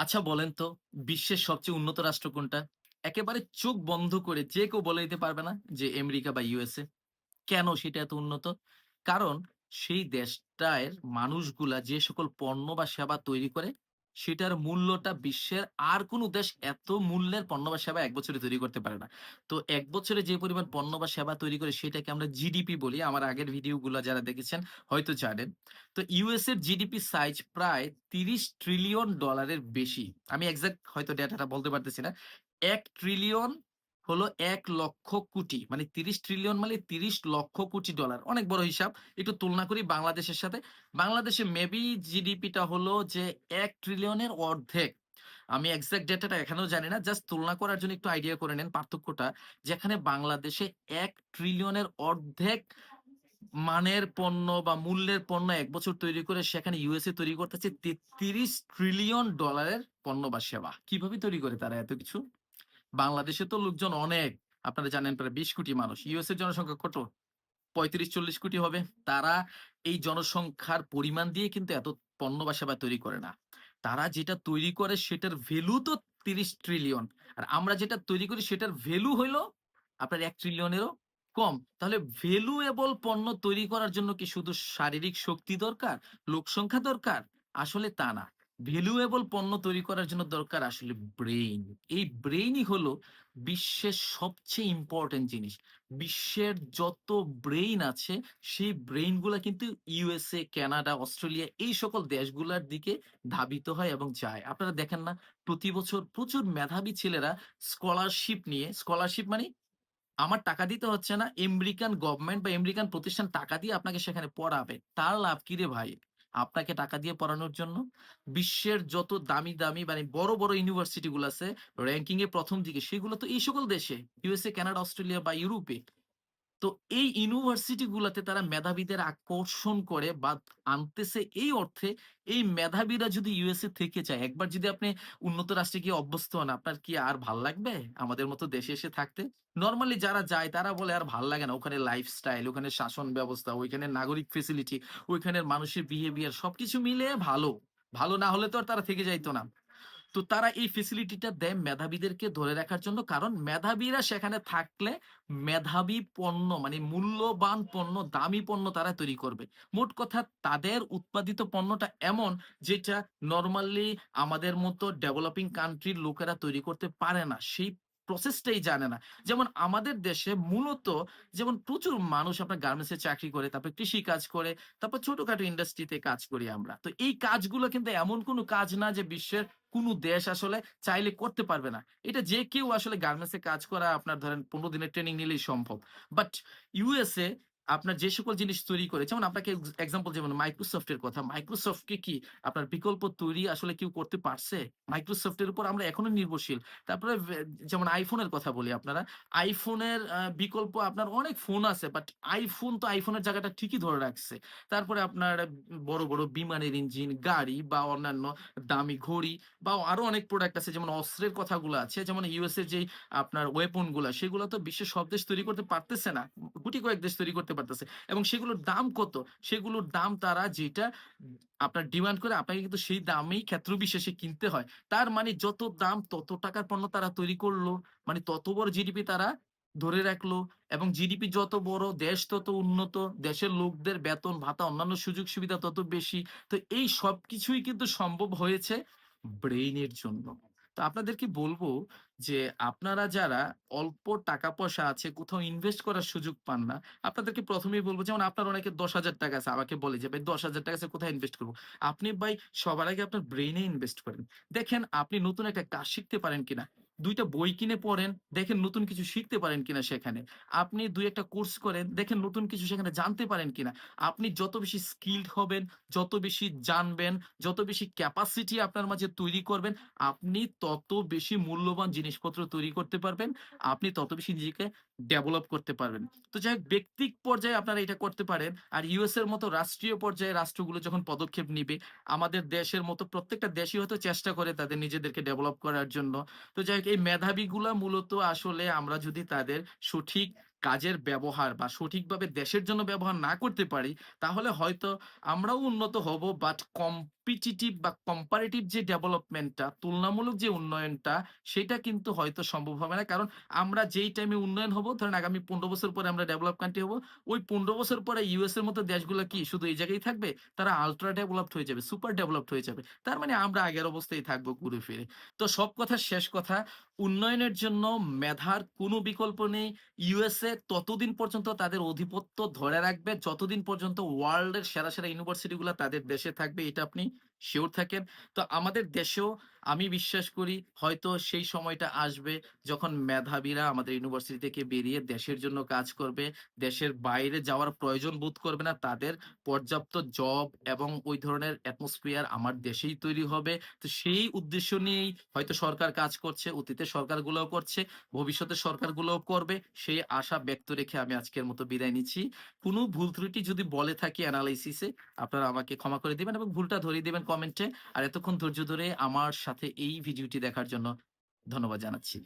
আচ্ছা বলেন তো, বিশ্বের সবচেয়ে উন্নত রাষ্ট্র কোনটা? একেবারে চোখ বন্ধ করে যে কেউ বলে দিতে পারবে না যে আমেরিকা বা ইউএসএ। কেন সেটা এত উন্নত? কারণ সেই দেশটার মানুষগুলা যে সকল পণ্য বা সেবা তৈরি করে সেটার মূল্যটা বিশ্বের আর কোন দেশ এত মূল্যের পণ্য বা সেবা এক বছরে তৈরি করতে পারে না। তো এক বছরে যে পরিমাণ পণ্য বা সেবা তৈরি করে সেটাকে আমরা জিডিপি বলি। আমার আগের ভিডিওগুলো যারা দেখেছেন হয়তো জানেন। তো ইউএস এর জিডিপি সাইজ প্রায় ৩০ ট্রিলিয়ন ডলারের বেশি। আমি এক্সাক্ট হয়তো ডেটাটা বলতে পারতেছি না। এক ট্রিলিয়ন হলো ১ লক্ষ কোটি। মানে ৩০ ট্রিলিয়ন মানে ৩০ লক্ষ কোটি ডলার। অনেক বড় হিসাব। একটু তুলনা করি বাংলাদেশের সাথে। বাংলাদেশে মেবি জিডিপিটা হলো যে ১ ট্রিলিয়নের অর্ধেক। আমি এক্সাক্ট ডেটাটা এখানেও জানি না। জাস্ট তুলনা করার জন্য একটু আইডিয়া করে নেন পার্থক্যটা। যেখানে বাংলাদেশে ১ ট্রিলিয়নের অর্ধেক মানের পণ্য বা মূল্যের পণ্য এক বছর তৈরি করে সেখানে ইউএসএ তৈরি করতেছে ৩৩ ট্রিলিয়ন ডলারের পণ্য বা সেবা। কীভাবে তৈরি করে তারা এত কিছু? বাংলাদেশে তো লোকজন অনেক। আপনারা জানেন প্রায় ২০ কোটি মানুষ। ইউএস এর জনসংখ্যা কত? ৩৫-৪০ কোটি হবে। তারা এই জনসংখ্যার পরিমাণ দিয়ে কিন্তু এত পণ্য বা সেবা তৈরি করে না। তারা যেটা তৈরি করে সেটার ভ্যালু তো ৩০ ট্রিলিয়ন। আর আমরা যেটা তৈরি করি সেটার ভ্যালু হইল আপনার এক ট্রিলিয়নেরও কম। তাহলে ভ্যালুয়েবল পণ্য তৈরি করার জন্য কি শুধু শারীরিক শক্তি দরকার? লোকসংখ্যা দরকার? আসলে তা না। ভ্যালুয়েবল পণ্য তৈরি করার জন্য দরকার আসলে ব্রেইন। এই ব্রেইনই হলো বিশ্বের সবচেয়ে ইম্পোর্টেন্ট জিনিস। বিশ্বের যত ব্রেইন আছে সেই ব্রেইনগুলা কিন্তু ইউএসএ, কানাডা, অস্ট্রেলিয়া এই সকল দেশগুলার দিকে ধাবিত হয় এবং যায়। আপনারা দেখেন না প্রতি বছর প্রচুর মেধাবী ছেলেরা স্কলারশিপ নিয়ে স্কলারশিপ মানে আমার টাকা দিতে হচ্ছে না। আমেরিকান গভর্নমেন্ট বা আমেরিকান প্রতিষ্ঠান টাকা দিয়ে আপনাকে সেখানে পড়াবে। তার লাভ কি রে ভাই? আপনাকে টাকা দিয়ে পড়ানোর জন্য বিশ্বের যত দামি, দামি মানে বড়, বড় ইউনিভার্সিটি গুলো আছে র্যাঙ্কিং এ প্রথম দিকে সেগুলো তো এই সকল দেশে। ইউএসএ, কানাডা, অস্ট্রেলিয়া বা ইউরোপে। তো এই ইউনিভার্সিটি গুলাতে তারা মেধাবীদের আকর্ষণ করে বা আনতেছে এই অর্থে এই মেধাবীরা যদি ইউএসএ থেকে যায়, একবার যদি আপনি উন্নত রাষ্ট্রে গিয়ে অভ্যস্ত হন, আপনার কি আর ভালো লাগবে আমাদের মতো দেশে এসে থাকতে? নরমালি যারা যায় তারা বলে আর ভালো লাগে না। ওখানে লাইফস্টাইল, ওখানে শাসন ব্যবস্থা, ওইখানে নাগরিক ফেসিলিটি, ওইখানের মানুষের বিহেভিয়ার সবকিছু মিলিয়ে ভালো। ভালো না হলে তো আর তারা থেকে যাইত না। তো তারা এই ফেসিলিটিটা দেয় মেধাবীদেরকে ধরে রাখার জন্য। কারণ মেধাবীরা সেখানে থাকলে মেধাবী পণ্য মানে মূল্যবান পণ্য, দামি পণ্য তারা তৈরি করবে। মোট কথা তাদের উৎপাদিত পণ্যটা এমন যেটা নর্মালি আমাদের মতো ডেভেলপিং কান্ট্রির লোকেরা তৈরি করতে পারে না। সেই প্রসেসটাই জানে না। যেমন আমাদের দেশে মূলত যেমন প্রচুর মানুষ আপনার গার্মেন্টসে চাকরি করে, তারপর কৃষি কাজ করে, তারপর ছোটখাটো ইন্ডাস্ট্রিতে কাজ করি আমরা। তো এই কাজগুলো কিন্তু এমন কোনো কাজ না যে বিশ্বের কোনো দেশ আসলে চাইলে করতে পারবে না। এটা যে কেউ আসলে গার্মেন্টসে কাজ করা আপনার ধরেন ১৫ দিনের ট্রেনিং নিলেই সম্ভব। বাট ইউএসএ আপনার যে সকল জিনিস তৈরি করে যেমন আপনাকে এক্স এক্সাম্পল যেমন মাইক্রোসফট এর কথা। মাইক্রোসফট কে আপনার বিকল্প তৈরি আসলে কেউ করতে পারছে? মাইক্রোসফট এর উপর আমরা এখনও নির্ভরশীল। তারপরে যেমন এর কথা বলি আপনারা। আইফোনের বিকল্প আপনার অনেক ফোন আছে। বাট আইফোন তো আইফোনের জায়গাটা ঠিকই ধরে রাখছে। তারপরে আপনার বড়, বড় বিমানের ইঞ্জিন, গাড়ি বা অন্যান্য দামি ঘড়ি বা আরও অনেক প্রোডাক্ট আছে যেমন অস্ত্রের কথাগুলো আছে। যেমন ইউএস এর যেই আপনার ওয়েপনগুলা সেগুলো তো বিশ্বের সব দেশ তৈরি করতে পারতেছে না। গুটি কয়েক দেশ তৈরি করতে পারতেছে। এবং সেগুলোর দাম কত? সেগুলোর দাম তারা যেটা আপনার ডিমান্ড করে আপনাকে কিন্তু সেই দামেই ক্ষেত্র বিশেষে কিনতে হয়। তার মানে যত দাম তত টাকার পণ্য তারা তৈরি করল। মানে তত বড় জিডিপি তারা ধরে রাখল এবং জিডিপি যত বড় দেশ তত উন্নত, দেশের লোকদের বেতন ভাতা অন্যান্য সুযোগ সুবিধা তত বেশি। তো এই সবকিছুই কিন্তু সম্ভব হয়েছে ব্রেইনের জন্য। আপনাদেরকে বলব যে আপনারা যারা অল্প টাকা পয়সা আছে কোথাও ইনভেস্ট করার সুযোগ পান না, আপনাদেরকে প্রথমেই বলব যেমন আপনার অনেকে দশ হাজার টাকা আছে আমাকে বলে যে, "ভাই ৳১০,০০০ আছে কোথায় ইনভেস্ট করব আপনি ভাই সবার আগে আপনার ব্রেইনে ইনভেস্ট করেন। দেখেন আপনি নতুন একটা কাজ শিখতে পারেন কিনা। ২ টা বই কিনে পড়েন, দেখেন নতুন কিছু শিখতে পারেন কিনা সেখানে। আপনি ২ ১ টা কোর্স করেন, দেখেন নতুন কিছু সেখানে জানতে পারেন কিনা। আপনি যত বেশি স্কিলড হবেন, যত বেশি জানবেন, যত বেশি ক্যাপাসিটি আপনার মাঝে তৈরি করবেন, আপনি তত বেশি মূল্যবান জিনিসপত্র তৈরি করতে পারবেন। আপনি তত বেশি নিজেকে ডেভেলপ করতে পারবেন। তো যাই হোক ব্যক্তিক পর্যায়ে আপনারা এটা করতে পারেন। আর ইউএস এর মতো রাষ্ট্রীয় পর্যায়ে রাষ্ট্রগুলো যখন পদক্ষেপ নিবে, আমাদের দেশের মতো প্রত্যেকটা দেশই হয়তো চেষ্টা করে তাদের নিজেদেরকে ডেভেলপ করার জন্য। তো যাই হোক এই মেধাবীগুলা মূলত আসলে আমরা যদি তাদের সঠিক কাজের ব্যবহার বা সঠিকভাবে দেশের জন্য ব্যবহার না করতে পারি, তাহলে হয়তো আমরাও উন্নত হব। বাট কম্পিটিটিভ বা কম্পারেটিভ যে ডেভেলপমেন্টটা তুলনামূলক যে উন্নয়নটা সেটা কিন্তু হয়তো সম্ভব হবে না। কারণ আমরা যেই টাইমে উন্নয়ন হব ধরেন আগামী পনেরো বছর পরে আমরা ডেভেলপ কান্ট্রি হব ওই পনেরো বছর পরে ইউএস এর মতো দেশগুলো কি শুধু এই জায়গায় থাকবে? তারা আলট্রা ডেভেলপড হয়ে যাবে সুপার ডেভেলপড হয়ে যাবে। তার মানে আমরা আগের অবস্থায় থাকব ঘুরে ফিরে। তো সব কথা শেষ কথা উন্নয়নের জন্য মেধার কোনো বিকল্প নেই। ইউএসএ ততদিন পর্যন্ত তাদের অধিপত্য ধরে রাখবে, যতদিন পর্যন্ত ওয়ার্ল্ডের সেরা সেরা ইউনিভার্সিটিগুলো তাদের দেশে থাকবে, এটা আপনি শিওর থাকেন। তো আমাদের দেশেও আমি বিশ্বাস করি হয়তো সেই সময়টা আসবে যখন মেধাবীরা আমাদের ইউনিভার্সিটি থেকে বেরিয়ে দেশের জন্য কাজ করবে, দেশের বাইরে যাওয়ার প্রয়োজন বোধ করবে না, তাদের পর্যাপ্ত জব এবং ওই ধরনের অ্যাটমসফিয়ার আমার দেশেই তৈরি হবে। তো সেই উদ্দেশ্য নিয়েই হয়তো সরকার কাজ করছে অতীতে সরকারগুলোও করছে ভবিষ্যতে সরকারগুলোও করবে, সেই আশা ব্যক্ত রেখে আমি আজকের মতো বিদায় নিচ্ছি। কোনো ভুল ত্রুটি যদি বলে থাকি অ্যানালাইসিসে আপনারা আমাকে ক্ষমা করে দিবেন এবং ভুলটা ধরিয়ে দিবেন। কমেন্টে আর এতক্ষণ ধৈর্য ধরে আমার সাথে এই ভিডিওটি দেখার জন্য ধন্যবাদ জানাচ্ছি।